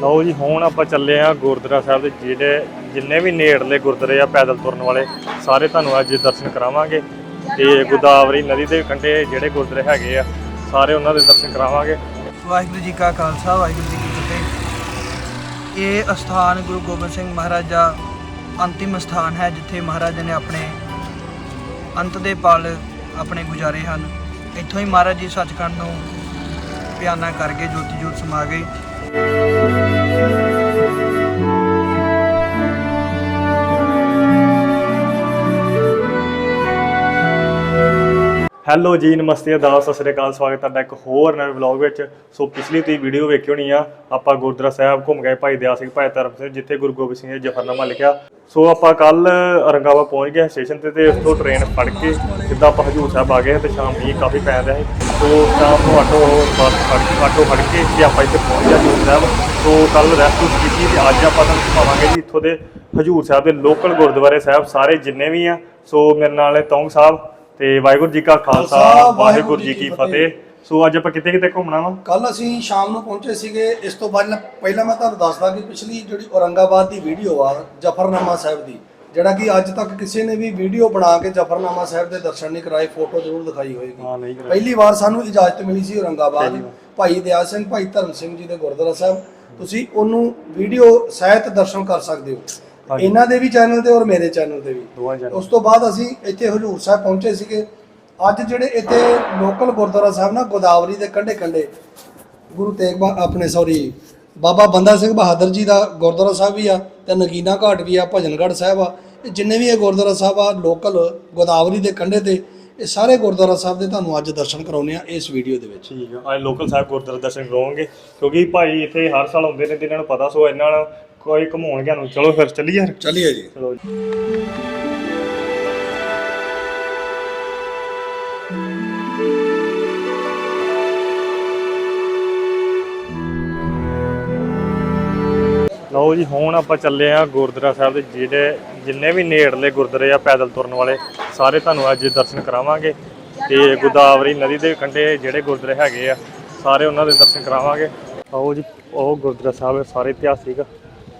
ਲਓ ਜੀ, ਹੁਣ ਆਪਾਂ ਚੱਲੇ ਆ ਗੁਰਦੁਆਰਾ ਸਾਹਿਬ ਦੇ ਜਿਹੜੇ ਜਿੰਨੇ ਵੀ ਨੇੜਲੇ ਗੁਰਦੁਆਰੇ ਆ ਪੈਦਲ ਤੁਰਨ ਵਾਲੇ, ਸਾਰੇ ਤੁਹਾਨੂੰ ਅੱਜ ਦਰਸ਼ਨ ਕਰਾਵਾਂਗੇ। ਤੇ ਗੋਦਾਵਰੀ ਨਦੀ ਦੇ ਕੰਢੇ ਜਿਹੜੇ ਗੁਰਦੁਆਰੇ ਹੈਗੇ ਆ, ਸਾਰੇ ਉਹਨਾਂ ਦੇ ਦਰਸ਼ਨ ਕਰਾਵਾਂਗੇ। ਵਾਹਿਗੁਰੂ ਜੀ ਕਾ ਖਾਲਸਾ, ਵਾਹਿਗੁਰੂ ਜੀ ਕੀ ਫਤਿਹ। ਇਹ ਅਸਥਾਨ ਗੁਰੂ ਗੋਬਿੰਦ ਸਿੰਘ ਮਹਾਰਾਜ ਦਾ ਅੰਤਿਮ ਸਥਾਨ ਹੈ, ਜਿੱਥੇ ਮਹਾਰਾਜ ਨੇ ਆਪਣੇ ਅੰਤ ਦੇ ਪਲ ਆਪਣੇ ਗੁਜ਼ਾਰੇ ਹਨ। ਇੱਥੋਂ ਹੀ ਮਹਾਰਾਜ ਜੀ ਸੱਚਖੰਡ ਨੂੰ ਪਿਆਨਾ ਕਰਕੇ ਜੋਤੀ ਜੋਤ ਸਮਾ ਗਏ। Música ਹੈਲੋ ਜੀ, ਨਮਸਤੇ ਅਦਾਸ ਸਤਿ ਸ੍ਰੀ ਅਕਾਲ, ਸਵਾਗਤ ਤੁਹਾਡਾ ਇੱਕ ਹੋਰ ਨਵੇਂ ਵਲੌਗ ਵਿੱਚ। ਸੋ ਪਿਛਲੀ ਤੁਸੀਂ ਵੀਡੀਓ ਵੇਖੀ ਹੋਣੀ ਆ, ਆਪਾਂ ਗੁਰਦੁਆਰਾ ਸਾਹਿਬ ਘੁੰਮ ਗਏ ਭਾਈ ਦਿਆ ਸਿੰਘ, ਭਾਈ ਧਰਮ ਸਿੰਘ, ਜਿੱਥੇ ਗੁਰੂ ਗੋਬਿੰਦ ਸਿੰਘ ਜੀ ਜਫਰਨਾਮਾ ਲਿਖਿਆ। ਸੋ ਆਪਾਂ ਕੱਲ ਔਰੰਗਾਬਾਦ ਪਹੁੰਚ ਗਏ ਸਟੇਸ਼ਨ ਤੇ ਤੇ ਉੱਥੋਂ ਤੋਂ ਟ੍ਰੇਨ ਫੜ ਕੇ ਸਿੱਧਾ ਆਪਾਂ ਹਜੂਰ ਸਾਹਿਬ ਆ ਗਏ ਤੇ ਸ਼ਾਮ ਮੀਂਹ ਕਾਫੀ ਪੈ ਰਿਹਾ। ਸੀ ਸੋ ਸ਼ਾਮ ਨੂੰ ਆਟੋ, ਬੱਸ ਫੜ ਕੇ, ਆਟੋ ਫੜ ਕੇ ਤੇ ਆਪਾਂ ਇੱਥੇ ਪਹੁੰਚ ਗਏ ਹਜੂਰ ਸਾਹਿਬ। ਸੋ ਕੱਲ ਰੈਸਟ ਕੀਤੀ ਤੇ ਅੱਜ ਆਪਾਂ ਤੁਹਾਨੂੰ ਦਿਖਾਵਾਂਗੇ ਜੀ ਇੱਥੋਂ ਦੇ ਹਜੂਰ ਸਾਹਿਬ ਦੇ ਲੋਕਲ ਗੁਰਦੁਆਰੇ ਸਾਹਿਬ, ਸਾਰੇ ਜਿੰਨੇ ਵੀ ਆ। ਸੋ ਮੇਰੇ ਨਾਲ ਨੇ ਤੌਂਗ ਸਾਹਿਬ ਤੇ ਵਾਹਿਗੁਰੂ ਜੀ ਕਾ ਖਾਲਸਾ ਵਾਹਿਗੁਰੂ ਜੀ ਕੀ ਫਤਿਹ। ਸੋ ਅੱਜ ਆਪਾਂ ਕਿੱਥੇ ਕਿੱਥੇ ਘੁੰਮਣਾ ਵਾ? ਕੱਲ ਅਸੀਂ ਸ਼ਾਮ ਨੂੰ ਪਹੁੰਚੇ ਸੀਗੇ। ਇਸ ਤੋਂ ਬਾਅਦ ਪਹਿਲਾਂ ਮੈਂ ਤੁਹਾਨੂੰ ਦੱਸਦਾ ਕਿ ਪਿਛਲੀ ਜਿਹੜੀ ਔਰੰਗਾਬਾਦ ਦੀ ਵੀਡੀਓ ਆ ਜਫਰਨਾਮਾ ਸਾਹਿਬ ਦੀ ਜਿਹੜਾ ਕਿ ਅੱਜ ਤੱਕ ਕਿਸੇ ਨੇ ਵੀ ਵੀਡੀਓ ਬਣਾ ਕੇ ਜਫਰਨਾਮਾ ਸਾਹਿਬ ਦੇ ਦਰਸ਼ਨ ਨਹੀਂ ਕਰਾਏ ਫੋਟੋ ਜ਼ਰੂਰ ਦਿਖਾਈ ਹੋਏਗੀ। ਹਾਂ ਨਹੀਂ ਕਰਾਈ। ਪਹਿਲੀ ਵਾਰ ਸਾਨੂੰ ਇਜਾਜ਼ਤ ਮਿਲੀ ਸੀ ਔਰੰਗਾਬਾਦ। ਭਾਈ ਦਿਆਲ ਸਿੰਘ ਭਾਈ ਧਰਮ ਸਿੰਘ ਜੀ ਦੇ ਗੁਰਦੁਆਰਾ ਸਾਹਿਬ। ਤੁਸੀਂ ਉਹਨੂੰ ਵੀਡੀਓ ਸਹਿਤ ਦਰਸ਼ਨ ਕਰ ਸਕਦੇ ਹੋ। ਇਹਨਾਂ ਦੇ ਵੀ ਚੈਨਲ ਤੇ ਔਰ ਮੇਰੇ ਚੈਨਲ ਤੇ ਵੀ। ਉਸ ਤੋਂ ਬਾਅਦ ਅਸੀਂ ਇੱਥੇ ਹਜੂਰ ਸਾਹਿਬ ਪਹੁੰਚੇ ਸੀਗੇ। ਅੱਜ ਜਿਹੜੇ ਇੱਥੇ ਲੋਕਲ ਗੁਰਦੁਆਰਾ ਸਾਹਿਬ ਨਾ ਗੋਦਾਵਰੀ ਦੇ ਕੰਢੇ ਕੰਢੇ ਗੁਰੂ ਤੇਗ ਬਹਾ ਆਪਣੇ ਸੌਰੀ ਬਾਬਾ ਬੰਦਾ ਸਿੰਘ ਬਹਾਦਰ ਜੀ ਦਾ ਗੁਰਦੁਆਰਾ ਸਾਹਿਬ ਵੀ ਆ ਤੇ ਨਗੀਨਾ ਘਾਟ ਵੀ ਆ ਭਜਨਗੜ੍ਹ ਸਾਹਿਬ ਆ। ਇਹ ਜਿੰਨੇ ਵੀ ਇਹ ਗੁਰਦੁਆਰਾ ਸਾਹਿਬ ਆ ਲੋਕਲ ਗੋਦਾਵਰੀ ਦੇ ਕੰਢੇ ਤੇ ਇਹ ਸਾਰੇ ਗੁਰਦੁਆਰਾ ਸਾਹਿਬ ਦੇ ਤੁਹਾਨੂੰ ਅੱਜ ਦਰਸ਼ਨ ਕਰਾਉਨੇ ਆ ਇਸ ਵੀਡੀਓ ਦੇ ਵਿੱਚ। ਠੀਕ ਆ। ਅੱਜ ਲੋਕਲ ਸਾਹਿਬ ਗੁਰਦੁਆਰਾ ਦਰਸ਼ਨ ਕਰਵਾਉਂਗੇ ਕਿਉਂਕਿ ਭਾਈ ਇੱਥੇ ਹਰ ਸਾਲ ਆਉਂਦੇ ਨੇ ਤੇ ਇਹਨਾਂ ਨੂੰ ਪਤਾ ਸੋ ਇਹਨਾਂ ਨਾਲ ਕੋਈ ਘਮਾਉਣ ਗਿਆ ਨੂੰ। ਚਲੋ ਫਿਰ ਚੱਲੀਏ ਫਿਰ। ਚਲਿਏ ਜੀ। ਚਲੋ ਜੀ। ਲਓ ਜੀ ਹੁਣ ਆਪਾਂ ਚੱਲੇ ਆ ਗੁਰਦੁਆਰਾ ਸਾਹਿਬ ਦੇ ਜਿਹੜੇ ਜਿੰਨੇ ਵੀ ਨੇੜਲੇ ਗੁਰਦੁਆਰੇ ਆ ਪੈਦਲ ਤੁਰਨ ਵਾਲੇ ਸਾਰੇ ਤੁਹਾਨੂੰ ਅੱਜ ਦਰਸ਼ਨ ਕਰਾਵਾਂਗੇ। ਤੇ ਗੋਦਾਵਰੀ ਨਦੀ ਦੇ ਕੰਢੇ ਜਿਹੜੇ ਗੁਰਦੁਆਰੇ ਹੈਗੇ ਆ ਸਾਰੇ ਉਹਨਾਂ ਦੇ ਦਰਸ਼ਨ ਕਰਾਵਾਂਗੇ। ਆਓ ਜੀ ਉਹ ਗੁਰਦੁਆਰਾ ਸਾਹਿਬ ਸਾਰੇ ਇਤਿਹਾਸਿਕ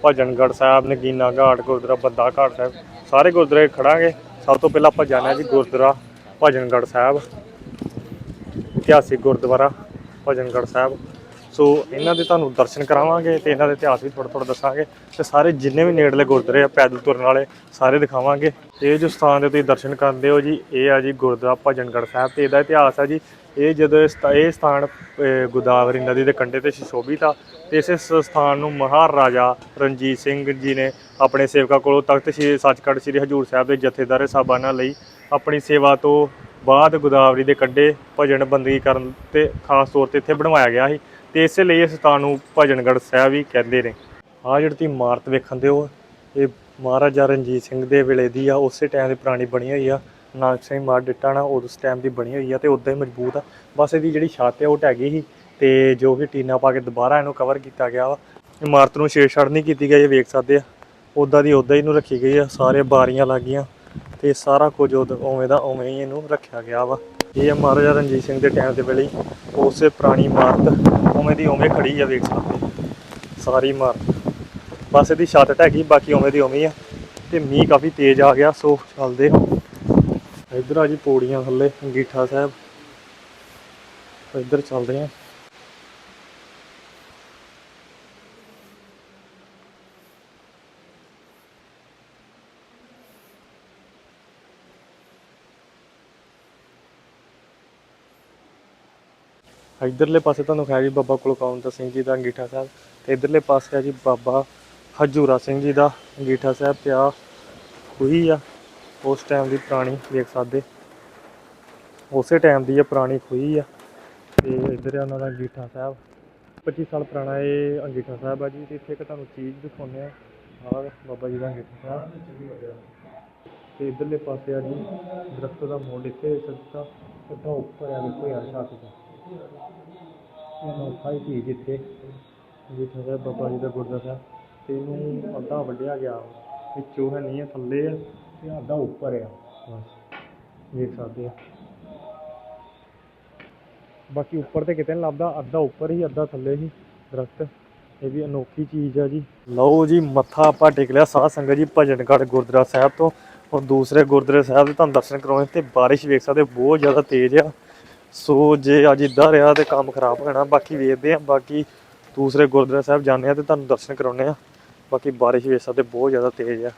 ਭਜਨਗੜ੍ਹ ਸਾਹਿਬ, ਨਗੀਨਾ ਘਾਟ, ਗੁਰਦੁਆਰਾ ਬੰਦਾ ਘਾਟ ਸਾਹਿਬ, ਸਾਰੇ ਗੁਰਦੁਆਰੇ ਖੜਾਂਗੇ। ਸਭ ਤੋਂ ਪਹਿਲਾਂ ਆਪਾਂ ਜਾਣਾ ਜੀ ਗੁਰਦੁਆਰਾ ਭਜਨਗੜ੍ਹ ਸਾਹਿਬ, ਇਤਿਹਾਸਿਕ ਗੁਰਦੁਆਰਾ ਭਜਨਗੜ੍ਹ ਸਾਹਿਬ। ਸੋ ਇਹਨਾਂ ਦੇ ਤੁਹਾਨੂੰ ਦਰਸ਼ਨ ਕਰਾਵਾਂਗੇ ਤੇ ਇਹਨਾਂ ਦੇ ਇਤਿਹਾਸ ਵੀ ਥੋੜਾ ਥੋੜਾ ਦੱਸਾਂਗੇ ਤੇ ਸਾਰੇ ਜਿੰਨੇ ਵੀ ਨੇੜਲੇ ਗੁਰਦੁਆਰੇ ਆ, ਪੈਦਲ ਤੁਰਨ ਵਾਲੇ, ਸਾਰੇ ਦਿਖਾਵਾਂਗੇ। ਇਹ ਜੋ ਸਥਾਨ ਦੇ ਤੁਸੀਂ ਦਰਸ਼ਨ ਕਰਦੇ ਹੋ ਜੀ, ਇਹ ਆ ਜੀ ਗੁਰਦੁਆਰਾ ਭਜਨਗੜ੍ਹ ਸਾਹਿਬ ਤੇ ਇਹਦਾ ਇਤਿਹਾਸ ਆ ਜੀ। ਇਹ ਜਦੋਂ ਇਹ ਸਥਾ- ਇਹ ਸਥਾਨ ਗੋਦਾਵਰੀ ਨਦੀ ਦੇ ਕੰਢੇ ਤੇ ਸੁਸ਼ੋਭਿਤ ਆ ਤੇ ਇਸ ਸਥਾਨ ਨੂੰ ਮਹਾਰਾਜਾ ਰਣਜੀਤ ਸਿੰਘ ਜੀ ਨੇ ਆਪਣੇ ਸੇਵਕਾਂ ਕੋਲੋਂ ਤਖਤ ਸ੍ਰੀ ਸੱਚਖੰਡ ਸ੍ਰੀ ਹਜੂਰ ਸਾਹਿਬ ਦੇ ਜਥੇਦਾਰ ਸਾਹਿਬਾਨਾਂ ਲਈ ਆਪਣੀ ਸੇਵਾ ਤੋਂ ਬਾਅਦ ਗੋਦਾਵਰੀ ਦੇ ਕੰਢੇ ਭਜਨ ਬੰਦਗੀ ਕਰਨ ਤੇ ਖਾਸ ਤੌਰ ਤੇ ਇੱਥੇ ਬਣਵਾਇਆ ਗਿਆ ਸੀ। ਤੇ ਇਸੇ ਲਈ ਇਸ ਸਥਾਨ ਨੂੰ ਭਜਨਗੜ੍ਹ ਸਾਹਿਬ ਵੀ ਕਹਿੰਦੇ ਨੇ। ਆਹ ਜਿਹੜੀ ਤੁਸੀਂ ਇਮਾਰਤ ਵੇਖਣ ਦੇ ਹੋ ਇਹ ਮਹਾਰਾਜਾ ਰਣਜੀਤ ਸਿੰਘ ਦੇ ਵੇਲੇ ਦੀ ਆ, ਉਸੇ ਟਾਈਮ ਦੀ ਪੁਰਾਣੀ ਬਣੀ ਹੋਈ ਆ। ਨਾਨਕ ਸਿੰਘ ਮਾਰ ਡਿੱਟਾ ਨਾ ਉਸ ਟਾਈਮ ਦੀ ਬਣੀ ਹੋਈ ਆ ਤੇ ਉਦਾਂ ਹੀ ਮਜ਼ਬੂਤ ਆ। ਬਸ ਇਹਦੀ ਜਿਹੜੀ ਛੱਤ ਆ, ਉਹ ਢਹਿ ਗਈ ਸੀ ਤੇ ਜੋ ਕਿ ਟੀਨਾ ਪਾ ਕੇ ਦੁਬਾਰਾ ਇਹਨੂੰ ਕਵਰ ਕੀਤਾ ਗਿਆ ਵਾ। ਇਮਾਰਤ ਨੂੰ ਛੇੜਛਾੜ ਨਹੀਂ ਕੀਤੀ ਗਈ, ਇਹ ਵੇਖ ਸਕਦੇ ਆ। ਉਦਾਂ ਦੀ ਉਦਾਂ ਹੀ ਇਹਨੂੰ ਰੱਖੀ ਗਈ ਆ, ਸਾਰੇ ਬਾਰੀਆਂ ਲੱਗੀਆਂ ਤੇ ਸਾਰਾ ਕੁਝ ਉਦ- ਉਵੇਂ ਦਾ ਉਵੇਂ ਹੀ ਇਹਨੂੰ ਰੱਖਿਆ ਗਿਆ ਵਾ। ਇਹ ਆ ਮਹਾਰਾਜਾ ਰਣਜੀਤ ਸਿੰਘ ਦੇ ਟਾਈਮ ਦੇ ਵੇਲੇ ਉਸੇ ਪੁਰਾਣੀ ਇਮਾਰਤ ਉਵੇਂ ਦੀ ਉਵੇਂ ਖੜੀ ਆ ਵੇਖ ਸਕਦੇ ਸਾਰੀ ਇਮਾਰਤ। ਬਸ ਇਹਦੀ ਛੱਤ ਢਹਿ ਬਾਕੀ ਉਵੇਂ ਦੀ ਉਵੇਂ ਆ। ਤੇ ਮੀਂਹ ਕਾਫੀ ਤੇਜ਼ ਆ ਗਿਆ, ਸੋ ਚੱਲਦੇ ਇੱਧਰ ਆ ਜੀ ਪੌੜੀਆਂ ਥੱਲੇ, ਅੰਗੀਠਾ ਸਾਹਿਬ। ਇੱਧਰ ਚੱਲਦੇ ਹਾਂ। ਇਧਰਲੇ ਪਾਸੇ ਤੁਹਾਨੂੰ ਖਿਆ ਜੀ ਬਾਬਾ ਕੁਲਕੌਂਤ ਸਿੰਘ ਜੀ ਦਾ ਅੰਗੀਠਾ ਸਾਹਿਬ ਤੇ ਇਧਰਲੇ ਪਾਸੇ ਆ ਜੀ ਬਾਬਾ ਹਜੂਰਾ ਸਿੰਘ ਜੀ ਦਾ ਅੰਗੀਠਾ ਸਾਹਿਬ ਤੇ ਆ ਖੂਹੀ ਆ, ਉਸ ਟਾਈਮ ਦੀ ਪੁਰਾਣੀ ਦੇਖ ਸਕਦੇ। ਉਸੇ ਟਾਈਮ ਦੀ ਆ ਪੁਰਾਣੀ ਖੂਹੀ ਆ ਤੇ ਇਧਰ ਆ ਉਹਨਾਂ ਦਾ ਅੰਗੀਠਾ ਸਾਹਿਬ। 25 ਸਾਲ ਪੁਰਾਣਾ ਇਹ ਅੰਗੀਠਾ ਸਾਹਿਬ ਆ ਜੀ, ਤੇ ਇੱਥੇ ਇੱਕ ਤੁਹਾਨੂੰ ਚੀਜ਼ ਦਿਖਾਉਂਦੇ ਆ। ਆਹ ਬਾਬਾ ਜੀ ਦਾ ਅੰਗੀਠਾ ਸਾਹਿਬ। ਤੇ ਇਧਰਲੇ ਪਾਸੇ ਆ ਜੀ, ਦਰਖਤ ਦਾ ਮੋੜ ਇੱਥੇ ਸਿੱਧਾ ਸਿੱਧਾ ਉੱਪਰ ਆ ਵੇਖੋ ਯਾਰ, ਛੱਤ ਦਾ ਇਹ ਨੌਖਾ ਹੀ ਚੀਜ਼ ਇੱਥੇ ਬਾਬਾ ਜੀ ਦਾ ਗੁਰਦੁਆਰਾ ਸਾਹਿਬ। ਤੇ ਇਹਨੂੰ ਅੱਧਾ ਵੱਢਿਆ ਗਿਆ। ਵਿੱਚੋਂ ਹੈ ਨਹੀਂ ਥੱਲੇ ਆ ਤੇ ਅੱਧਾ ਉੱਪਰ ਆ। ਬਸ, ਵੇਖ ਸਕਦੇ ਆ। ਬਾਕੀ ਉੱਪਰ ਤੇ ਕਿਤੇ ਨਹੀਂ ਲੱਭਦਾ, ਅੱਧਾ ਉੱਪਰ ਹੀ, ਅੱਧਾ ਥੱਲੇ ਹੀ ਦਰਖਤ। ਇਹ ਵੀ ਅਨੋਖੀ ਚੀਜ਼ ਆ ਜੀ। ਲਓ ਜੀ, ਮੱਥਾ ਆਪਾਂ ਟੇਕ ਲਿਆ। ਸਾਧ ਸੰਗਤ ਜੀ, ਭਜਨਗੜ੍ਹ ਗੁਰਦੁਆਰਾ ਸਾਹਿਬ ਤੋਂ। ਔਰ ਦੂਸਰੇ ਗੁਰਦੁਆਰੇ ਸਾਹਿਬ ਦੇ ਤੁਹਾਨੂੰ ਦਰਸ਼ਨ ਕਰਾਉਣੇ ਤੇ ਬਾਰਿਸ਼ ਵੇਖ ਸਕਦੇ ਬਹੁਤ ਜ਼ਿਆਦਾ ਤੇਜ਼ ਆ। ਸੋ ਜੇ ਅੱਜ ਇਦਾਂ ਰਿਹਾ ਤੇ ਕੰਮ ਖਰਾਬ ਹੋ ਜਾਣਾ ਬਾਕੀ ਵੇਖਦੇ ਆ ਬਾਕੀ ਦੂਸਰੇ ਗੁਰਦੁਆਰਾ ਸਾਹਿਬ ਜਾਂਦੇ ਆ ਤੇ ਤੁਹਾਨੂੰ ਦਰਸ਼ਨ ਕਰਾਉਣੇ ਆ ਬਾਕੀ ਬਾਰਿਸ਼ ਵੇਖ ਸਕਦੇ ਬਹੁਤ ਜ਼ਿਆਦਾ ਤੇਜ਼ ਆ।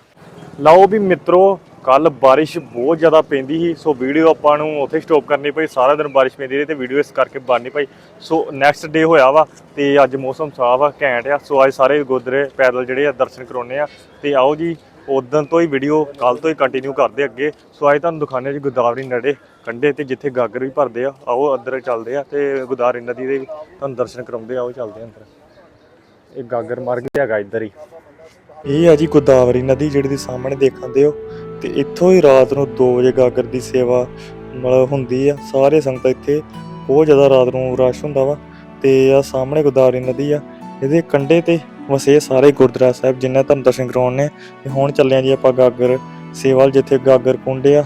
ਲਓ ਵੀ ਮਿੱਤਰੋ ਕੱਲ ਬਾਰਿਸ਼ ਬਹੁਤ ਜ਼ਿਆਦਾ ਪੈਂਦੀ ਸੀ, ਸੋ ਵੀਡੀਓ ਆਪਾਂ ਨੂੰ ਉੱਥੇ ਸਟਾਪ ਕਰਨੀ ਪਈ, ਸਾਰਾ ਦਿਨ ਬਾਰਿਸ਼ ਪੈਂਦੀ ਰਹੀ ਤੇ ਵੀਡੀਓ ਇਸ ਕਰਕੇ ਬਣ ਨਹੀਂ ਪਈ। ਸੋ ਨੈਕਸਟ ਡੇ ਹੋਇਆ ਵਾ ਤੇ ਅੱਜ ਮੌਸਮ ਸਾਫ਼ ਆ, ਘੈਂਟ ਆ, ਸੋ ਅੱਜ ਸਾਰੇ ਗੁਰਦੁਆਰੇ ਪੈਦਲ ਜਿਹੜੇ ਆ ਦਰਸ਼ਨ ਕਰਾਉਣੇ ਆ ਤੇ ਆਓ ਜੀ ਉਦੋਂ ਤੋਂ ਹੀ ਵੀਡੀਓ ਕੱਲ ਤੋਂ ਹੀ ਕੰਟੀਨਿਊ ਕਰਦੇ ਅੱਗੇ। ਸੋ ਅੱਜ ਤੁਹਾਨੂੰ ਦਿਖਾਣੇ ਜੀ ਗੋਦਾਵਰੀ ਨੜੇ ਕੰਢੇ ਤੇ ਜਿੱਥੇ ਗਾਗਰ ਵੀ ਭਰਦੇ ਆ। ਆਓ ਅੰਦਰ ਚੱਲਦੇ ਆ ਤੇ ਗੋਦਾਵਰੀ ਨਦੀ ਦੇ ਤੁਹਾਨੂੰ ਦਰਸ਼ਨ ਕਰਾਉਂਦੇ ਆ। ਆਓ ਚੱਲਦੇ ਆ ਅੰਦਰ। ਇਹ ਗਾਗਰ ਮਾਰਗ ਹੈਗਾ ਇੱਧਰ ਹੀ। ਇਹ ਆ ਜੀ ਗੋਦਾਵਰੀ ਨਦੀ ਜਿਹੜੀ ਦੀ ਸਾਹਮਣੇ ਦੇਖਦੇ ਹੋ। ਤੇ ਇੱਥੋਂ ਹੀ ਰਾਤ ਨੂੰ 2 ਵਜੇ ਗਾਗਰ ਦੀ ਸੇਵਾ ਮਤਲਬ ਹੁੰਦੀ ਆ। ਸਾਰੇ ਸੰਗਤ ਇੱਥੇ ਬਹੁਤ ਜ਼ਿਆਦਾ ਰਾਤ ਨੂੰ ਰਸ਼ ਹੁੰਦਾ ਵਾ। ਤੇ ਆ ਸਾਹਮਣੇ ਗੋਦਾਵਰੀ ਨਦੀ ਆ। ਇਹਦੇ ਕੰਢੇ ਤੇ ਵਸੇ ਸਾਰੇ ਗੁਰਦੁਆਰਾ ਸਾਹਿਬ ਜਿੰਨਾ ਤੁਹਾਨੂੰ ਦਰਸ਼ਨ ਕਰਾਉਣੇ ਤੇ ਹੁਣ ਚੱਲੇ ਆ ਜੀ ਆਪਾਂ ਗਾਗਰ ਸੇਵਾਲ ਜਿੱਥੇ ਗਾਗਰ ਕੁੰਡ ਆ।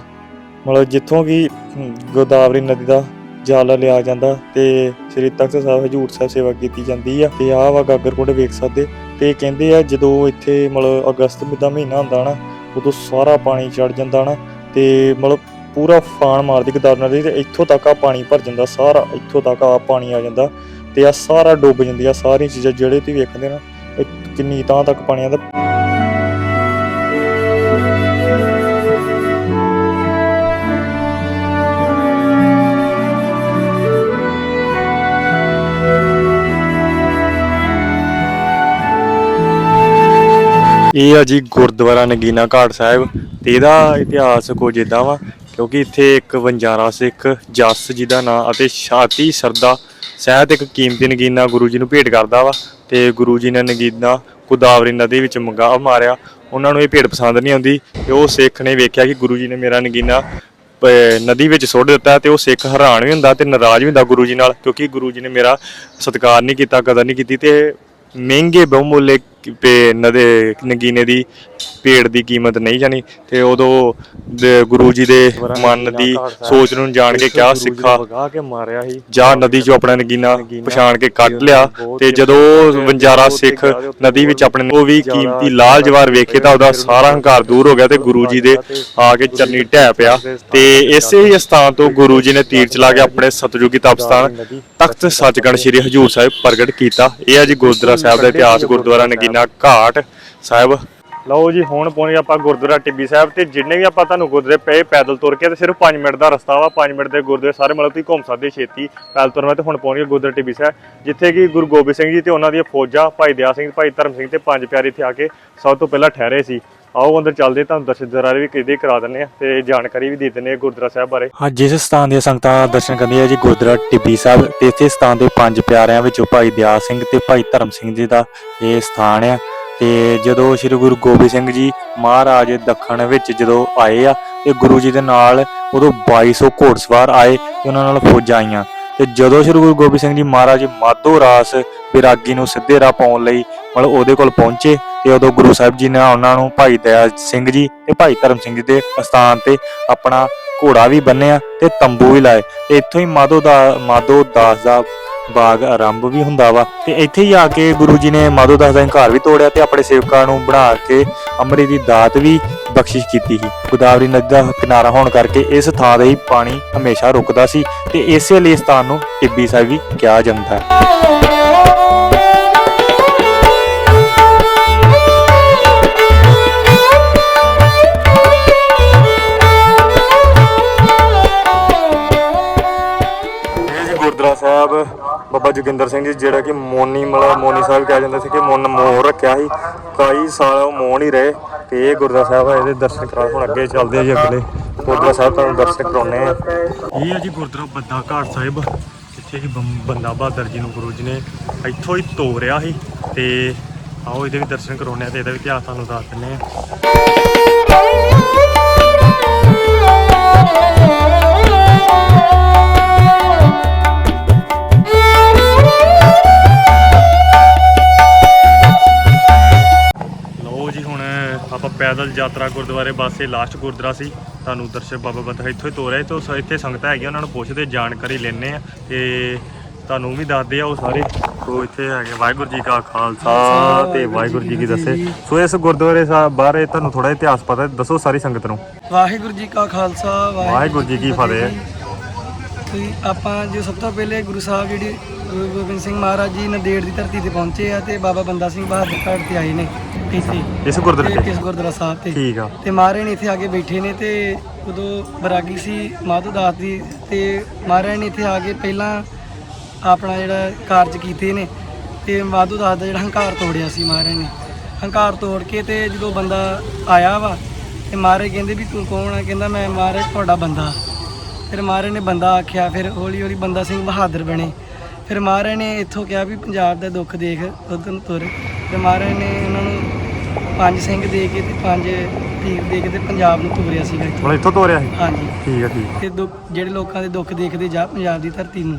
ਮਤਲਬ ਜਿੱਥੋਂ ਕਿ ਗੋਦਾਵਰੀ ਨਦੀ ਦਾ ਜਲ ਲਿਆ ਜਾਂਦਾ ਤੇ ਸ੍ਰੀ ਤਖਤ ਸਾਹਿਬ, ਹਜੂਰ ਸਾਹਿਬ ਸੇਵਾ ਕੀਤੀ ਜਾਂਦੀ ਆ। ਤੇ ਆਹ ਵਾ ਗਾਗਰ ਕੁੰਡ ਵੇਖ ਸਕਦੇ। ਤੇ ਕਹਿੰਦੇ ਆ ਜਦੋਂ ਇੱਥੇ ਮਤਲਬ ਅਗਸਤ ਦਾ ਮਹੀਨਾ ਹੁੰਦਾ ਨਾ, ਉਦੋਂ ਸਾਰਾ ਪਾਣੀ ਚੜ ਜਾਂਦਾ ਨਾ। ਤੇ ਮਤਲਬ ਪੂਰਾ ਫਾਨ ਮਾਰਦੀ ਗਦਾਰ ਨਦੀ ਤੇ, ਇੱਥੋਂ ਤੱਕ ਆ ਪਾਣੀ ਭਰ ਜਾਂਦਾ, ਸਾਰਾ ਇੱਥੋਂ ਤੱਕ ਆ ਪਾਣੀ ਆ ਜਾਂਦਾ। ਤੇ ਆ, ਸਾਰਾ ਡੁੱਬ ਜਾਂਦੀ ਆ, ਸਾਰੀਆਂ ਚੀਜ਼ਾਂ ਜਿਹੜੇ ਤੁਸੀਂ ਵੇਖਦੇ ਨਾ, ਇਹ ਕਿੰਨੀ ਤਾਂ ਤੱਕ ਪਾਣੀ ਆਉਂਦਾ। ਇਹ ਆ ਜੀ ਗੁਰਦੁਆਰਾ ਨਗੀਨਾ ਘਾਟ ਸਾਹਿਬ, ਤੇ ਇਹਦਾ ਇਤਿਹਾਸ ਕੁਝ ਇਦਾਂ ਵਾ, ਕਿਉਂਕਿ ਇੱਥੇ ਇੱਕ ਵੰਜਾਰਾ ਸਿੱਖ ਜਸ ਜੀ ਦਾ ਨਾਂ ਅਤੇ ਛਾਤੀ ਸਰਦਾ ਸਹਿਤ ਇੱਕ ਕੀਮਤੀ ਨਗੀਨਾ ਗੁਰੂ ਜੀ ਨੂੰ ਭੇਟ ਕਰਦਾ ਵਾ ਤੇ ਗੁਰੂ ਜੀ ਨੇ ਨਗੀਨਾ ਗੋਦਾਵਰੀ ਨਦੀ ਵਿੱਚ ਮੰਗਾ ਮਾਰਿਆ। ਉਹਨਾਂ ਨੂੰ ਇਹ ਭੇਟ ਪਸੰਦ ਨਹੀਂ ਆਉਂਦੀ ਤੇ ਉਹ ਸਿੱਖ ਨੇ ਵੇਖਿਆ ਕਿ ਗੁਰੂ ਜੀ ਨੇ ਮੇਰਾ ਨਗੀਨਾ ਪ- ਨਦੀ ਵਿੱਚ ਸੁੱਟ ਦਿੱਤਾ ਤੇ ਉਹ ਸਿੱਖ ਹੈਰਾਨ ਵੀ ਹੁੰਦਾ ਤੇ ਨਾਰਾਜ਼ ਵੀ ਹੁੰਦਾ ਗੁਰੂ ਜੀ ਨਾਲ ਕਿਉਂਕਿ ਗੁਰੂ ਜੀ ਨੇ ਮੇਰਾ ਸਤਿਕਾਰ ਨਹੀਂ ਕੀਤਾ, ਕਦਰ ਨਹੀਂ ਕੀਤੀ ਤੇ ਮਹਿੰਗੇ ਬਹੁਮੁੱਲੇ ਪੇ ਨਦੇ ਨਗੀਨੇ ਦੀ ਪੇੜ ਦੀ ਕੀਮਤ ਨਹੀਂ ਜਾਣੀ ਤੇ ਉਦੋਂ ਦੇ ਗੁਰੂ ਜੀ ਦੇ ਮਨ ਦੀ ਸੋਚ ਨੂੰ ਜਾਣ ਕੇ ਕਿਹਾ ਸਿੱਖਾ। ਵਗਾ ਕੇ ਮਾਰਿਆ ਸੀ। ਜਾਂ ਨਦੀ ਚੋਂ ਆਪਣਾ ਨਗੀਨਾ ਪਛਾਣ ਕੇ ਕੱਢ ਲਿਆ ਤੇ ਜਦੋਂ ਵੰਜਾਰਾ ਸਿੱਖ ਨਦੀ ਵਿੱਚ ਆਪਣੇ ਉਹ ਵੀ ਕੀਮਤੀ ਲਾਲ ਜਵਾਰ ਵੇਖੇ ਤਾਂ ਉਹਦਾ ਸਾਰਾ ਹੰਕਾਰ ਦੂਰ ਹੋ ਗਿਆ ਤੇ ਗੁਰੂ ਜੀ ਦੇ ਆ ਕੇ ਚਰਨੀ ਢਹਿ ਪਿਆ ਤੇ ਇਸੇ ਹੀ ਸਥਾਨ ਤੋਂ ਗੁਰੂ ਜੀ ਨੇ ਤੀਰ ਚਲਾ ਕੇ ਆਪਣੇ ਸਤਜੁਗੀ ਤਪਸਥਾਨ ਤਖਤ ਸੱਚਖੰਡ ਸ੍ਰੀ ਹਜੂਰ ਸਾਹਿਬ ਪ੍ਰਗਟ ਕੀਤਾ। ਇਹ ਹੈ ਜੀ ਗੁਰਦੁਆਰਾ ਸਾਹਿਬ ਦਾ ਇਤਿਹਾਸ ਗੁਰਦੁਆਰਾ ਨਗੀਨਾ ਘਾਟ ਸਾਹਿਬ। ਲਓ ਜੀ, ਹੁਣ ਪਹੁੰਚੇ ਆਪਾਂ ਗੁਰਦੁਆਰਾ ਟਿੱਬੀ ਸਾਹਿਬ ਤੇ ਜਿੰਨੇ ਵੀ ਆਪਾਂ ਤੁਹਾਨੂੰ ਗੁਰਦੁਆਰੇ ਪਏ ਪੈਦਲ ਤੁਰ ਕੇ ਤੇ ਸਿਰਫ 5 ਮਿੰਟ ਦਾ ਰਸਤਾ ਵਾ 5 ਮਿੰਟ ਦੇ ਗੁਰਦੁਆਰੇ ਸਾਰੇ ਮਤਲਬ ਤੁਸੀਂ ਘੁੰਮ ਸਕਦੇ ਛੇਤੀ ਪੈਦਲ ਤੁਰਨਾ ਤੇ ਹੁਣ ਪਹੁੰਚ ਗਏ ਗੁਰਦੁਆਰਾ ਟਿੱਬੀ ਸਾਹਿਬ, ਜਿੱਥੇ ਕਿ ਗੁਰੂ ਗੋਬਿੰਦ ਸਿੰਘ ਜੀ ਤੇ ਉਹਨਾਂ ਦੀਆਂ ਫੌਜਾਂ, ਭਾਈ ਦਿਆ ਸਿੰਘ, ਭਾਈ ਧਰਮ ਸਿੰਘ ਤੇ ਪੰਜ ਪਿਆਰੇ ਇੱਥੇ ਆ ਕੇ ਸਭ ਤੋਂ ਪਹਿਲਾਂ ਠਹਿਰੇ ਸੀ। ਆਓ ਅੰਦਰ ਚੱਲਦੇ ਤੁਹਾਨੂੰ ਦਰਸ਼ਨ ਦਰਾਰੇ ਵੀ ਕਿਤੇ ਕਰਾ ਦਿੰਨੇ ਆ ਤੇ ਜਾਣਕਾਰੀ ਵੀ ਦੇ ਦਿੰਨੇ ਆ ਗੁਰਦੁਆਰਾ ਸਾਹਿਬ ਬਾਰੇ। ਹਾਂ, ਜਿਸ ਸਥਾਨ ਦੀਆਂ ਸੰਗਤਾਂ ਦਰਸ਼ਨ ਕਰਦੀਆਂ ਜੀ, ਗੁਰਦੁਆਰਾ ਟਿੱਬੀ ਸਾਹਿਬ ਤੇ ਇਸੇ ਸਥਾਨ ਦੇ ਪੰਜ ਪਿਆਰਿਆਂ ਵਿੱਚੋਂ ਭਾਈ ਦਿਆ ਸਿੰਘ ਤੇ ਭਾਈ ਧਰਮ ਸਿੰਘ ਜੀ ਦਾ ਇਹ ਸਥਾਨ ਆ। ਤੇ ਜਦੋਂ ਸ੍ਰੀ ਗੁਰੂ ਗੋਬਿੰਦ ਸਿੰਘ ਜੀ ਮਹਾਰਾਜ ਦੱਖਣ ਵਿੱਚ ਜਦੋਂ ਆਏ ਆ ਤੇ ਗੁਰੂ ਜੀ ਦੇ ਨਾਲ ਉਦੋਂ 2200 ਘੋੜਸਵਾਰ ਆਏ ਤੇ ਉਹਨਾਂ ਨਾਲ ਫੌਜਾਂ ਆਈਆਂ। ਤੇ ਜਦੋਂ ਸ੍ਰੀ ਗੁਰੂ ਗੋਬਿੰਦ ਸਿੰਘ ਜੀ ਮਹਾਰਾਜ ਮਾਧੋ ਰਾਸ ਵਿਰਾਗੀ ਨੂੰ ਸਿੱਧੇ ਰਾਹ ਪਾਉਣ ਲਈ ਮਤਲਬ ਉਹਦੇ ਕੋਲ ਪਹੁੰਚੇ ਤੇ ਉਦੋਂ ਗੁਰੂ ਸਾਹਿਬ ਜੀ ਨੇ ਉਹਨਾਂ ਨੂੰ ਭਾਈ ਦਇਆ ਸਿੰਘ ਜੀ ਤੇ ਭਾਈ ਧਰਮ ਸਿੰਘ ਜੀ ਦੇ ਅਸਥਾਨ ਤੇ ਆਪਣਾ ਘੋੜਾ ਵੀ ਬੰਨਿਆ ਤੇ ਤੰਬੂ ਵੀ ਲਾਏ। ਤੇ ਇੱਥੋਂ ਹੀ ਮਾਧੋ ਦਾ ਮਾਧੋ ਦਾਸ ਦਾ ਬਾਗ ਆਰੰਭ ਵੀ ਹੁੰਦਾ ਵਾ। ਤੇ ਇੱਥੇ ਹੀ ਆ ਕੇ ਗੁਰੂ ਜੀ ਨੇ ਮਾਧੋ ਦਾਸ ਦਾ ਘਰ ਵੀ ਤੋੜਿਆ ਤੇ ਆਪਣੇ ਸੇਵਕਾਂ ਨੂੰ ਬਣਾ ਕੇ ਅੰਮ੍ਰਿਤ ਦੀ ਦਾਤ ਵੀ ਬਖਸ਼ਿਸ਼ ਕੀਤੀ ਸੀ। ਗੋਦਾਵਰੀ ਨਦੀ ਦਾ ਕਿਨਾਰਾ ਹੋਣ ਕਰਕੇ ਇਸ ਥਾਂ ਦੇ ਹੀ ਪਾਣੀ ਹਮੇਸ਼ਾ ਰੁਕਦਾ ਸੀ ਤੇ ਇਸੇ ਲਈ ਇਸ ਸਥਾਨ ਨੂੰ ਟਿੱਬੀ ਸਾਹਿਬ ਵੀ ਕਿਹਾ ਜਾਂਦਾ ਹੈ। ਗੁਰਦੁਆਰਾ ਸਾਹਿਬ ਬਾਬਾ ਜੋਗਿੰਦਰ ਸਿੰਘ ਜੀ, ਜਿਹੜਾ ਕਿ ਮੋਨੀ ਮਤਲਬ ਮੋਨੀ ਸਾਹਿਬ ਕਿਹਾ ਜਾਂਦਾ ਸੀ ਕਿ ਮੋਨ ਮੋਰ ਰੱਖਿਆ ਸੀ। ਕਈ ਸਾਲ ਉਹ ਮੋਹ ਹੀ ਰਹੇ ਤੇ ਇਹ ਗੁਰਦੁਆਰਾ ਸਾਹਿਬ ਆ, ਇਹਦੇ ਦਰਸ਼ਨ ਕਰਾ ਹੁਣ ਅੱਗੇ ਚੱਲਦੇ ਆ ਜੀ ਅਗਲੇ। ਗੁਰਦੁਆਰਾ ਸਾਹਿਬ ਤੁਹਾਨੂੰ ਦਰਸ਼ਨ ਕਰਾਉਣੇ ਆ। ਇਹ ਆ ਜੀ ਗੁਰਦੁਆਰਾ ਬੰਦਾ ਘਾਟ ਸਾਹਿਬ, ਜਿੱਥੇ ਕਿ ਬੰਦਾ ਬਹਾਦਰ ਜੀ ਨੂੰ ਗੁਰੂ ਜੀ ਨੇ ਇੱਥੋਂ ਹੀ ਤੋਰਿਆ ਸੀ ਤੇ ਆਓ ਇਹਦੇ ਵੀ ਦਰਸ਼ਨ ਕਰਾਉਣੇ ਆ ਤੇ ਇਹਦਾ ਵੀ ਇਤਿਹਾਸ ਤੁਹਾਨੂੰ ਦੱਸ ਦਿੰਨੇ ਆ। ਪੈਦਲ ਯਾਤਰਾ ਗੁਰਦੁਆਰੇ ਬਾਸੇ ਲਾਸਟ ਗੁਰਦੁਆਰਾ ਸੀ। ਤੁਹਾਨੂੰ ਦਰਸ਼ਨ ਬਾਬਾ ਬੰਦਾ ਇੱਥੋਂ ਹੀ ਤੋਰਿਆ ਤੋਂ ਇੱਥੇ ਸੰਗਤਾਂ ਹੈਗੀਆਂ ਉਹਨਾਂ ਨੂੰ ਪੁੱਛਦੇ ਜਾਣਕਾਰੀ ਲੈਣੇ ਆ ਤੇ ਤੁਹਾਨੂੰ ਵੀ ਦੱਸਦੇ ਆ ਉਹ ਸਾਰੇ। ਸੋ ਇੱਥੇ ਹੈਗੇ ਵਾਹਿਗੁਰੂ ਜੀ ਕਾ ਖਾਲਸਾ ਤੇ ਵਾਹਿਗੁਰੂ ਜੀ ਕੀ ਦੱਸੇ। ਸੋ ਇਸ ਗੁਰਦੁਆਰੇ ਸਾਹਿਬ ਬਾਰੇ ਤੁਹਾਨੂੰ ਥੋੜਾ ਇਤਿਹਾਸ ਪਤਾ ਦੱਸੋ ਸਾਰੀ ਸੰਗਤ ਨੂੰ। ਵਾਹਿਗੁਰੂ ਜੀ ਕਾ ਖਾਲਸਾ ਵਾਹਿਗੁਰੂ ਜੀ ਕੀ ਫਤਿਹ। ਤੇ ਆਪਾਂ ਜੋ ਸਭ ਤੋਂ ਪਹਿਲੇ ਗੁਰੂ ਸਾਹਿਬ ਜਿਹੜੇ ਗੁਰੂ ਗੋਬਿੰਦ ਸਿੰਘ ਮਹਾਰਾਜ ਜੀ ਨੰਦੇੜ ਦੀ ਧਰਤੀ ਤੇ ਪਹੁੰਚੇ ਆ ਤੇ ਬਾਬਾ ਬੰਦਾ ਸਿੰਘ ਬਹਾਦਰ ਘਾਟ ਤੇ ਆਏ ਨੇ ਇੱਥੇ। ਇਸ ਗੁਰਦੁਆਰੇ ਤੇ ਇਸ ਗੁਰਦੁਆਰਾ ਸਾਹਿਬ ਤੇ। ਠੀਕ ਆ। ਤੇ ਮਹਾਰਾਜ ਨੇ ਇੱਥੇ ਆ ਕੇ ਬੈਠੇ ਨੇ ਤੇ ਉਦੋਂ ਬਰਾਗੀ ਸੀ ਮਾਧੋ ਦਾਸ ਦੀ ਤੇ ਮਹਾਰਾਜ ਨੇ ਇੱਥੇ ਆ ਕੇ ਪਹਿਲਾਂ ਆਪਣਾ ਜਿਹੜਾ ਕਾਰਜ ਕੀਤੇ ਨੇ ਤੇ ਮਾਧੋ ਦਾਸ ਦਾ ਜਿਹੜਾ ਹੰਕਾਰ ਤੋੜਿਆ ਸੀ ਮਹਾਰਾਜ ਨੇ। ਹੰਕਾਰ ਤੋੜ ਕੇ ਤੇ ਜਦੋਂ ਬੰਦਾ ਆਇਆ ਵਾ ਤੇ ਮਹਾਰਾਜ ਕਹਿੰਦੇ ਵੀ ਤੂੰ ਕੌਣ ਆ? ਕਹਿੰਦਾ ਮੈਂ ਮਹਾਰਾਜ ਤੁਹਾਡਾ ਬੰਦਾ। ਫਿਰ ਮਹਾਰਾਜ ਨੇ ਬੰਦਾ ਆਖਿਆ ਫਿਰ ਹੌਲੀ ਹੌਲੀ ਬੰਦਾ ਸਿੰਘ ਬਹਾਦਰ ਬਣੇ। ਫਿਰ ਮਹਾਰਾਜ ਨੇ ਇੱਥੋਂ ਕਿਹਾ ਵੀ ਪੰਜਾਬ ਦਾ ਦੁੱਖ ਦੇਖ ਨੂੰ ਤੁਰ। ਤੇ ਮਹਾਰਾਜ ਨੇ ਉਹਨਾਂ ਨੂੰ ਪੰਜ ਸਿੰਘ ਦੇ ਕੇ ਤੇ ਪੰਜ ਤੀਰ ਦੇ ਕੇ ਤੇ ਪੰਜਾਬ ਨੂੰ ਤੋਰਿਆ ਸੀਗਾ ਇੱਥੋਂ। ਹੁਣ ਇੱਥੋਂ ਤੋਰਿਆ ਸੀ? ਹਾਂਜੀ। ਠੀਕ ਆ ਠੀਕ। ਤੇ ਦੁੱਖ ਜਿਹੜੇ ਲੋਕਾਂ ਦੇ ਦੁੱਖ ਦੇਖਦੇ ਜਾ ਪੰਜਾਬ ਦੀ ਧਰਤੀ ਨੂੰ।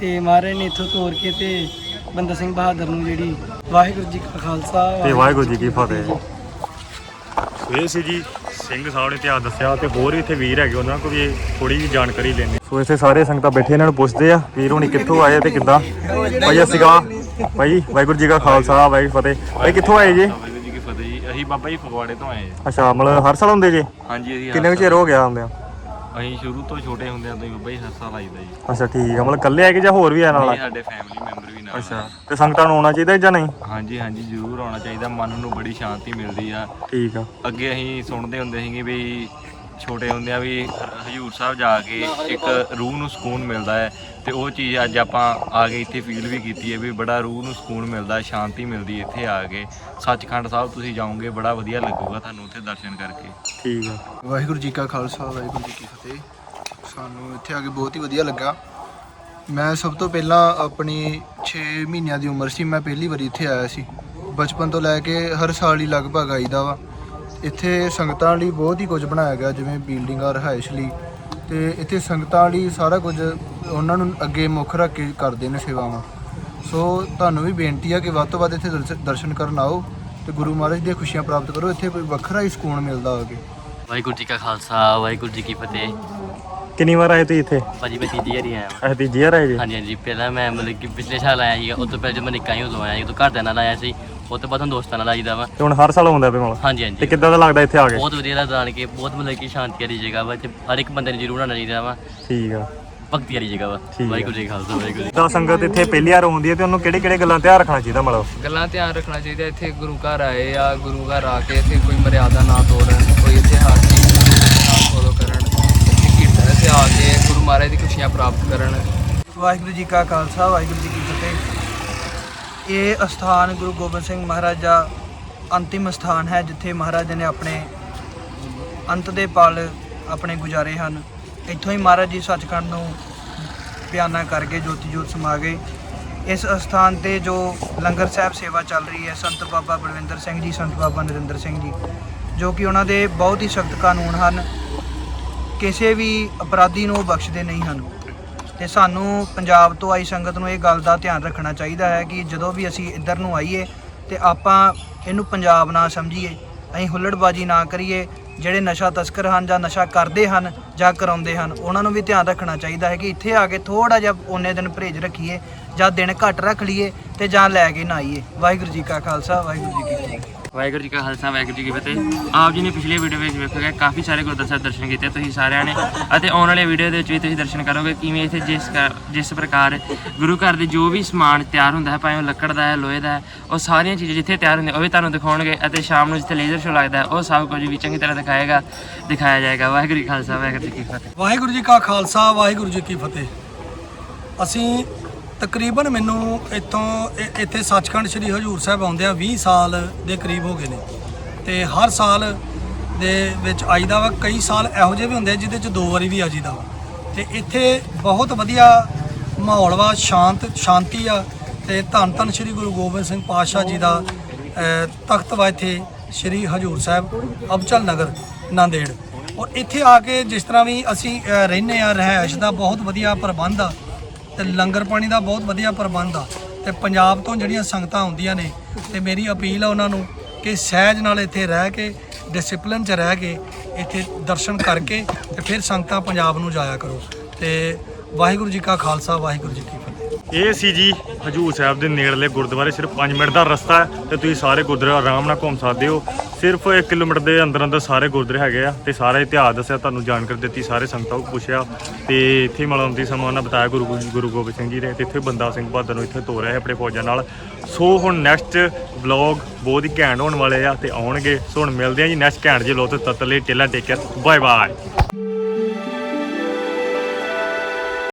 ਤੇ ਮਹਾਰਾਜ ਨੇ ਇੱਥੋਂ ਤੋਰ ਕੇ ਤੇ ਬੰਦਾ ਸਿੰਘ ਬਹਾਦਰ ਨੂੰ ਜਿਹੜੀ ਵਾਹਿਗੁਰੂ ਜੀ ਕਾ ਖਾਲਸਾ ਤੇ ਵਾਹਿਗੁਰੂ ਜੀ ਕੀ ਫਤਿਹ। ਸੋ ਇਹ ਸੀ ਜੀ ਸਿੰਘ ਸਾਹਿਬ ਨੇ ਇਤਿਹਾਸ ਦੱਸਿਆ ਤੇ ਹੋਰ ਵੀ ਇੱਥੇ ਵੀਰ ਹੈਗੇ ਉਹਨਾਂ ਕੋਲ ਵੀ ਥੋੜੀ ਜਿਹੀ ਜਾਣਕਾਰੀ ਲੈਣੀ ਸੋ ਇੱਥੇ ਸਾਰੇ ਸੰਗਤਾਂ ਬੈਠੇ ਇਹਨਾਂ ਨੂੰ ਪੁੱਛਦੇ ਆ ਵੀਰ ਹੋਣੀ ਕਿੱਥੋਂ ਆਏ ਤੇ ਕਿੱਦਾਂ? ਭਾਈ ਅਸੀਂ ਕਾ ਭਾਈ ਵਾਹਿਗੁਰੂ ਜੀ ਕਾ ਖਾਲਸਾ ਵਾਹਿਗੁਰੂ ਫਤਿਹ। ਭਾਈ ਕਿੱਥੋਂ ਆਏ ਜੀ? ਵਾਹਿਗੁਰੂ ਜੀ ਕੀ ਫਤਿਹ ਜੀ। ਅਸੀਂ ਬਾਬਾ ਜੀ ਫਗਵਾੜੇ ਤੋਂ ਆਏ ਅੱਛਾ ਮਤਲਬ ਹਰ ਸਾਲ ਹੁੰਦੇ ਜੇ? ਹਾਂਜੀ ਅਸੀਂ ਕਿੰਨੇ ਕੁ ਚਿਰ ਹੋ ਗਿਆ ਹੁੰਦਿਆਂ ਅਸੀਂ ਸ਼ੁਰੂ ਤੋਂ ਛੋਟੇ ਹੁੰਦਿਆਂ ਤੋਂ ਹੀ ਬਾਬਾ ਜੀ ਹਰ ਸਾਲ ਆਈਦਾ ਜੀ। ਅੱਛਾ ਠੀਕ ਆ। ਮਤਲਬ ਇਕੱਲੇ ਆਏ ਕਿ ਜਾਂ ਹੋਰ ਵੀ ਆ ਨਾਲ? ਇਹ ਸਾਡੇ ਫੈਮਿਲੀ ਮੈਂਬਰ ਵੀ ਨਾਲ ਅੱਛਾ ਤੇ ਸੰਗਤਾਂ ਨੂੰ ਆਉਣਾ ਚਾਹੀਦਾ ਜਾਂ ਨਹੀਂ? ਹਾਂਜੀ ਹਾਂਜੀ ਜ਼ਰੂਰ ਆਉਣਾ ਚਾਹੀਦਾ। ਮਨ ਨੂੰ ਬੜੀ ਸ਼ਾਂਤੀ ਮਿਲਦੀ ਆ। ਠੀਕ ਆ। ਅੱਗੇ ਅਸੀਂ ਸੁਣਦੇ ਹੁੰਦੇ ਸੀਗੇ ਵੀ ਛੋਟੇ ਹੁੰਦਿਆਂ ਵੀ ਹਜ਼ੂਰ ਸਾਹਿਬ ਜਾ ਕੇ ਇੱਕ ਰੂਹ ਨੂੰ ਸਕੂਨ ਮਿਲਦਾ ਹੈ ਤੇ ਉਹ ਚੀਜ਼ ਅੱਜ ਆਪਾਂ ਆ ਕੇ ਇੱਥੇ ਫੀਲ ਵੀ ਕੀਤੀ ਹੈ ਵੀ ਬੜਾ ਰੂਹ ਨੂੰ ਸਕੂਨ ਮਿਲਦਾ ਹੈ ਸ਼ਾਂਤੀ ਮਿਲਦੀ ਹੈ ਇੱਥੇ ਆ ਕੇ। ਸੱਚਖੰਡ ਸਾਹਿਬ ਤੁਸੀਂ ਜਾਓਗੇ, ਬੜਾ ਵਧੀਆ ਲੱਗੂਗਾ ਤੁਹਾਨੂੰ ਉੱਥੇ ਦਰਸ਼ਨ ਕਰਕੇ। ਠੀਕ ਆ। ਵਾਹਿਗੁਰੂ ਜੀ ਕਾ ਖਾਲਸਾ, ਵਾਹਿਗੁਰੂ ਜੀ ਕੀ ਫਤਿਹ। ਸਾਨੂੰ ਇੱਥੇ ਆ ਕੇ ਬਹੁਤ ਹੀ ਵਧੀਆ ਲੱਗਾ। ਮੈਂ ਸਭ ਤੋਂ ਪਹਿਲਾਂ ਆਪਣੀ 6 ਮਹੀਨਿਆਂ ਦੀ ਉਮਰ ਸੀ, ਮੈਂ ਪਹਿਲੀ ਵਾਰੀ ਇੱਥੇ ਆਇਆ ਸੀ। ਬਚਪਨ ਤੋਂ ਲੈ ਕੇ ਹਰ ਸਾਲ ਹੀ ਲਗਭਗ ਆਈਦਾ ਵਾ। ਇੱਥੇ ਸੰਗਤਾਂ ਲਈ ਬਹੁਤ ਹੀ ਕੁਝ ਬਣਾਇਆ ਗਿਆ ਜਿਵੇਂ ਬਿਲਡਿੰਗਾਂ ਰਿਹਾਇਸ਼ ਲਈ। ਤੇ ਇੱਥੇ ਸੰਗਤਾਂ ਲਈ ਸਾਰਾ ਕੁਝ ਉਹਨਾਂ ਨੂੰ ਅੱਗੇ ਮੁੱਖ ਰੱਖ ਕੇ ਕਰਦੇ ਨੇ ਸੇਵਾਵਾਂ। ਸੋ ਤੁਹਾਨੂੰ ਵੀ ਬੇਨਤੀ ਆ ਕਿ ਵੱਧ ਤੋਂ ਵੱਧ ਇੱਥੇ ਦਰਸ- ਦਰਸ਼ਨ ਕਰਨ ਆਓ ਤੇ ਗੁਰੂ ਮਹਾਰਾਜ ਦੀਆਂ ਖੁਸ਼ੀਆਂ ਪ੍ਰਾਪਤ ਕਰੋ। ਇੱਥੇ ਕੋਈ ਵੱਖਰਾ ਹੀ ਸਕੂਨ ਮਿਲਦਾ ਹੋਵੇ। ਵਾਹਿਗੁਰੂ ਜੀ ਕਾ ਖਾਲਸਾ ਵਾਹਿਗੁਰੂ ਜੀ ਕੀ ਫਤਿਹ। ਕਿੰਨੀ ਵਾਰ ਆਏ ਤੁਸੀਂ ਇੱਥੇ? ਭਾਜੀ ਮੈਂ ਤੀਜੀ ਵਾਰੀ ਆਇਆ। ਇਹ ਤੀਜੀ ਵਾਰ ਆਏ ਜੀ? ਹਾਂਜੀ ਹਾਂਜੀ। ਪਹਿਲਾਂ ਮੈਂ ਮਤਲਬ ਕਿ ਪਿਛਲੇ ਸਾਲ ਆਇਆ ਸੀਗਾ ਉਸ ਤੋਂ ਪਹਿਲਾਂ ਜਦੋਂ ਮੈਂ ਨਿੱਕਾ ਹੀ ਉਦੋਂ ਆਇਆ ਸੀ ਉਦੋਂ ਘਰਦਿਆਂ ਨਾਲ ਆਇਆ ਸੀ। ਉਸ ਤੋਂ ਬਾਅਦ ਹੁਣ ਦੋਸਤਾਂ ਨਾਲ ਆਈਦਾ ਵਾ। ਤੇ ਹੁਣ ਹਰ ਸਾਲ ਆਉਂਦਾ ਪਏ ਮਤਲਬ ਹਾਂਜੀ ਤੇ ਹਾਂਜੀ ਕਿੱਦਾਂ ਦਾ ਲੱਗਦਾ ਇੱਥੇ ਆ ਕੇ? ਬਹੁਤ ਵਧੀਆ ਲੱਗਦਾ ਆਣ ਕੇ ਬਹੁਤ ਮਤਲਬ ਕਿ ਸ਼ਾਂਤੀ ਵਾਲੀ ਜਗ੍ਹਾ ਵਾ ਇੱਥੇ ਹਰ ਇੱਕ ਬੰਦੇ ਨੂੰ ਜ਼ਰੂਰ ਆਉਣਾ ਚਾਹੀਦਾ ਵਾ। ਠੀਕ ਆ। ਭਗਤੀ ਵਾਲੀ ਜਗ੍ਹਾ ਵਾ। ਆ। ਵਾਹਿਗੁਰੂ ਜੀ ਕਾ ਖਾਲਸਾ ਵਾਹਿਗੁਰੂ ਜੀ ਤਾਂ ਸੰਗਤ ਇੱਥੇ ਪਹਿਲੀ ਵਾਰ ਆਉਂਦੀ ਹੈ ਤੇ ਉਹਨੂੰ ਕਿਹੜੇ ਕਿਹੜੇ ਗੱਲਾਂ ਧਿਆਨ ਰੱਖਣਾ ਚਾਹੀਦਾ ਮਤਲਬ ਗੱਲਾਂ ਧਿਆਨ ਰੱਖਣਾ ਚਾਹੀਦਾ ਇੱਥੇ ਗੁਰੂ ਘਰ ਆਏ ਆ ਗੁਰੂ ਘਰ ਆ ਕੇ ਇੱਥੇ ਕੋਈ ਮਰਿਆਦਾ ਨਾ ਤੋੜਨ ਕੋਈ ਇਤਿਹਾਸ ਦੀ ਨਾ ਫੋਲੋ ਕਰਨ ਇੱਥੇ ਕੀਰਤਨ ਤੇ ਆ ਕੇ ਗੁਰੂ ਮਹਾਰਾਜ ਦੀ ਖੁਸ਼ੀਆਂ ਪ੍ਰਾਪਤ ਕਰਨ। ਵਾਹਿਗੁਰੂ ਜੀ ਕਾ ਖਾਲਸਾ ਵਾਹਿਗੁਰੂ ਜੀ ਕੀ ਫਤਿਹ। ਇਹ ਅਸਥਾਨ ਗੁਰੂ ਗੋਬਿੰਦ ਸਿੰਘ ਮਹਾਰਾਜ ਦਾ ਅੰਤਿਮ ਸਥਾਨ ਹੈ, ਜਿੱਥੇ ਮਹਾਰਾਜ ਨੇ ਆਪਣੇ ਅੰਤ ਦੇ ਪਲ ਆਪਣੇ ਗੁਜ਼ਾਰੇ ਹਨ। ਇੱਥੋਂ ਹੀ ਮਹਾਰਾਜ ਜੀ ਸੱਚਖੰਡ ਨੂੰ ਬਿਆਨਾ ਕਰਕੇ ਜੋਤੀ ਜੋਤ ਸਮਾ ਗਏ। ਇਸ ਅਸਥਾਨ ਤੇ ਜੋ ਲੰਗਰ ਸਾਹਿਬ ਸੇਵਾ ਚੱਲ ਰਹੀ ਹੈ, ਸੰਤ ਬਾਬਾ ਬਲਵਿੰਦਰ ਸਿੰਘ ਜੀ, ਸੰਤ ਬਾਬਾ ਨਰਿੰਦਰ ਸਿੰਘ ਜੀ, ਜੋ ਕਿ ਉਹਨਾਂ ਦੇ ਬਹੁਤ ਹੀ ਸਖਤ ਕਾਨੂੰਨ ਹਨ। ਕਿਸੇ ਵੀ ਅਪਰਾਧੀ ਨੂੰ ਉਹ ਬਖਸ਼ਦੇ ਨਹੀਂ ਹਨ। ਤੇ ਸਾਨੂੰ ਪੰਜਾਬ ਤੋਂ ਆਈ ਸੰਗਤ ਨੂੰ ਇਹ ਗੱਲ ਦਾ ਧਿਆਨ ਰੱਖਣਾ ਚਾਹੀਦਾ ਹੈ ਕਿ ਜਦੋਂ ਵੀ ਅਸੀਂ ਇੱਧਰ ਨੂੰ ਆਈਏ ਤੇ ਆਪਾਂ ਇਹਨੂੰ ਪੰਜਾਬ ਨਾ ਸਮਝੀਏ, ਅਸੀਂ ਹੁੱਲੜਬਾਜੀ ਨਾ ਕਰੀਏ, ਜਿਹੜੇ ਨਸ਼ਾ ਤਸਕਰ ਹਨ ਜਾਂ ਨਸ਼ਾ ਕਰਦੇ ਹਨ ਜਾਂ ਕਰਾਉਂਦੇ ਹਨ, ਉਹਨਾਂ ਨੂੰ ਵੀ ਧਿਆਨ ਰੱਖਣਾ ਚਾਹੀਦਾ ਹੈ ਕਿ ਇੱਥੇ ਆ ਕੇ ਥੋੜਾ ਜਿਹਾ ਉਹਨੇ ਦਿਨ ਪਰਹੇਜ਼ ਰੱਖੀਏ ਜਾਂ ਦਿਨ ਘੱਟ ਰੱਖ ਲਈਏ ਤੇ ਜਾਂ ਲੈ ਕੇ ਨਾ ਆਈਏ। ਵਾਹਿਗੁਰੂ ਜੀ ਕਾ ਖਾਲਸਾ, ਵਾਹਿਗੁਰੂ ਜੀ ਕੀ ਫਤਿਹ। ਵਾਹਿਗੁਰੂ ਜੀ ਕਾ ਖਾਲਸਾ, ਵਾਹਿਗੁਰੂ ਜੀ ਕੀ ਫਤਿਹ। ਆਪ ਜੀ ਨੇ ਪਿਛਲੇ ਵੀਡੀਓ ਵਿੱਚ ਵੇਖਿਆ ਕਾਫੀ ਸਾਰੇ ਗੁਰਦੁਆਰਾ ਸਾਹਿਬ ਦਰਸ਼ਨ ਕੀਤੇ, ਤੁਸੀਂ ਸਾਰਿਆਂ ਨੇ। ਅਤੇ ਆਉਣ ਵਾਲੇ ਵੀਡੀਓ ਦੇ ਵਿੱਚ ਵੀ ਤੁਸੀਂ ਦਰਸ਼ਨ ਕਰੋਗੇ, ਕਿਵੇਂ ਇੱਥੇ ਜਿਸ ਕਾ- ਜਿਸ ਪ੍ਰਕਾਰ ਗੁਰੂ ਘਰ ਦੇ ਜੋ ਵੀ ਸਮਾਨ ਤਿਆਰ ਹੁੰਦਾ ਹੈ, ਭਾਵੇਂ ਉਹ ਲੱਕੜ ਦਾ ਹੈ, ਲੋਹੇ ਦਾ ਹੈ, ਉਹ ਸਾਰੀਆਂ ਚੀਜ਼ਾਂ ਜਿੱਥੇ ਤਿਆਰ ਹੁੰਦੀਆਂ, ਉਹ ਵੀ ਤੁਹਾਨੂੰ ਦਿਖਾਉਣਗੇ ਅਤੇ ਸ਼ਾਮ ਨੂੰ ਜਿੱਥੇ ਲੇਜ਼ਰ ਸ਼ੋ ਲੱਗਦਾ ਉਹ ਸਭ ਕੁਝ ਵੀ ਚੰਗੀ ਤਰ੍ਹਾਂ ਦਿਖਾਏਗਾ, ਦਿਖਾਇਆ ਜਾਏਗਾ। ਵਾਹਿਗੁਰੂ ਜੀ ਖਾਲਸਾ, ਵਾਹਿਗੁਰੂ ਜੀ ਕੀ ਫਤਿਹ। ਵਾਹਿਗੁਰੂ ਜੀ ਕਾ ਖਾਲਸਾ, ਵਾਹਿਗੁਰੂ ਜੀ ਕੀ ਫਤਿਹ। ਅਸੀਂ ਤਕਰੀਬਨ ਮੈਨੂੰ ਇੱਥੋਂ ਇੱਥੇ ਸੱਚਖੰਡ ਸ੍ਰੀ ਹਜੂਰ ਸਾਹਿਬ ਆਉਂਦੇ ਆ 20 ਸਾਲ ਦੇ ਕਰੀਬ ਹੋ ਗਏ ਨੇ। ਤੇ ਹਰ ਸਾਲ ਦੇ ਵਿੱਚ ਆਈਦਾ ਵਾ, ਕਈ ਸਾਲ ਇਹੋ ਜਿਹੇ ਵੀ ਹੁੰਦੇ ਜਿਹਦੇ ਚ ਦੋ ਵਾਰੀ ਵੀ ਆਜੀਦਾ ਵਾ। ਤੇ ਇੱਥੇ ਬਹੁਤ ਵਧੀਆ ਮਾਹੌਲ ਵਾ, ਸ਼ਾਂਤ, ਸ਼ਾਂਤੀ ਆ। ਤੇ ਧੰਨ ਧੰਨ ਸ੍ਰੀ ਗੁਰੂ ਗੋਬਿੰਦ ਸਿੰਘ ਪਾਤਸ਼ਾਹ ਜੀ ਦਾ ਤਖਤ ਵਾ ਇੱਥੇ ਸ੍ਰੀ ਹਜੂਰ ਸਾਹਿਬ, ਅਬਚਲ ਨਗਰ, ਨਾਂਦੇੜ। ਔਰ ਇੱਥੇ ਆ ਕੇ ਜਿਸ ਤਰ੍ਹਾਂ ਵੀ ਅਸੀਂ ਰਹਿੰਨੇ ਆ ਰਹਿائش ਦਾ ਬਹੁਤ ਵਧੀਆ ਪ੍ਰਬੰਧ ਆ। ਤੇ ਲੰਗਰ ਪਾਣੀ ਦਾ ਬਹੁਤ ਵਧੀਆ ਪ੍ਰਬੰਧ ਆ ਤੇ ਪੰਜਾਬ ਤੋਂ ਜਿਹੜੀਆਂ ਸੰਗਤਾਂ ਆਉਂਦੀਆਂ ਨੇ ਤੇ ਮੇਰੀ ਅਪੀਲ ਆ ਉਹਨਾਂ ਨੂੰ ਕਿ ਸਹਿਜ ਨਾਲ ਇੱਥੇ ਰਹਿ ਕੇ ਡਿਸਪਲਿਨ 'ਚ ਰਹਿ ਕੇ ਇੱਥੇ ਦਰਸ਼ਨ ਕਰਕੇ ਤੇ ਫਿਰ ਸੰਗਤਾਂ ਪੰਜਾਬ ਨੂੰ ਜਾਇਆ ਕਰੋ। ਤੇ ਵਾਹਿਗੁਰੂ ਜੀ ਕਾ ਖਾਲਸਾ, ਵਾਹਿਗੁਰੂ ਜੀ ਕੀ ਇਹ ਸੀ ਜੀ ਹਜੂਰ ਸਾਹਿਬ ਦੇ ਨੇੜਲੇ ਗੁਰਦੁਆਰੇ, ਸਿਰਫ 5 ਮਿੰਟ ਦਾ ਰਸਤਾ ਹੈ ਤੇ ਤੁਸੀਂ ਸਾਰੇ ਗੁਰਦੁਆਰੇ ਆਰਾਮ ਨਾਲ ਘੁੰਮ ਸਕਦੇ ਹੋ। ਸਿਰਫ 1 ਕਿਲੋਮੀਟਰ ਦੇ ਅੰਦਰ ਅੰਦਰ ਸਾਰੇ ਗੁਰਦੁਆਰੇ ਹੈਗੇ ਆ ਤੇ ਸਾਰਾ ਇਤਿਹਾਸ ਦੱਸਿਆ, ਤੁਹਾਨੂੰ ਜਾਣਕਾਰੀ ਦਿੱਤੀ, ਸਾਰੇ ਸੰਗਤਾਂ ਨੂੰ ਪੁੱਛਿਆ। ਤੇ ਇੱਥੇ ਮਲਾਉਂਦੀ ਸਮਾਂ ਉਹਨਾਂ ਬਤਾਇਆ, ਗੁਰੂ ਗੁਰੂ ਗੋਬਿੰਦ ਸਿੰਘ ਜੀ ਨੇ ਤੇ ਇੱਥੇ ਬੰਦਾ ਸਿੰਘ ਬਹਾਦਰ ਨੂੰ ਇੱਥੇ ਤੋਰਿਆ ਹੈ ਆਪਣੇ ਫੌਜਾਂ ਨਾਲ। ਸੋ ਹੁਣ ਨੈਕਸਟ ਵਲੌਗ ਬਹੁਤ ਹੀ ਘੈਂਟ ਹੋਣ ਵਾਲੇ ਆ ਤੇ ਆਉਣਗੇ। ਸੋ ਹੁਣ ਮਿਲਦੇ ਆ ਜੀ ਨੈਕਸਟ ਘੈਂਟ ਜੇ ਲੋ ਤੇ, ਤਤਲੇ ਟੇਲਾ ਟੇਕ ਬਾਏ ਬਾਏ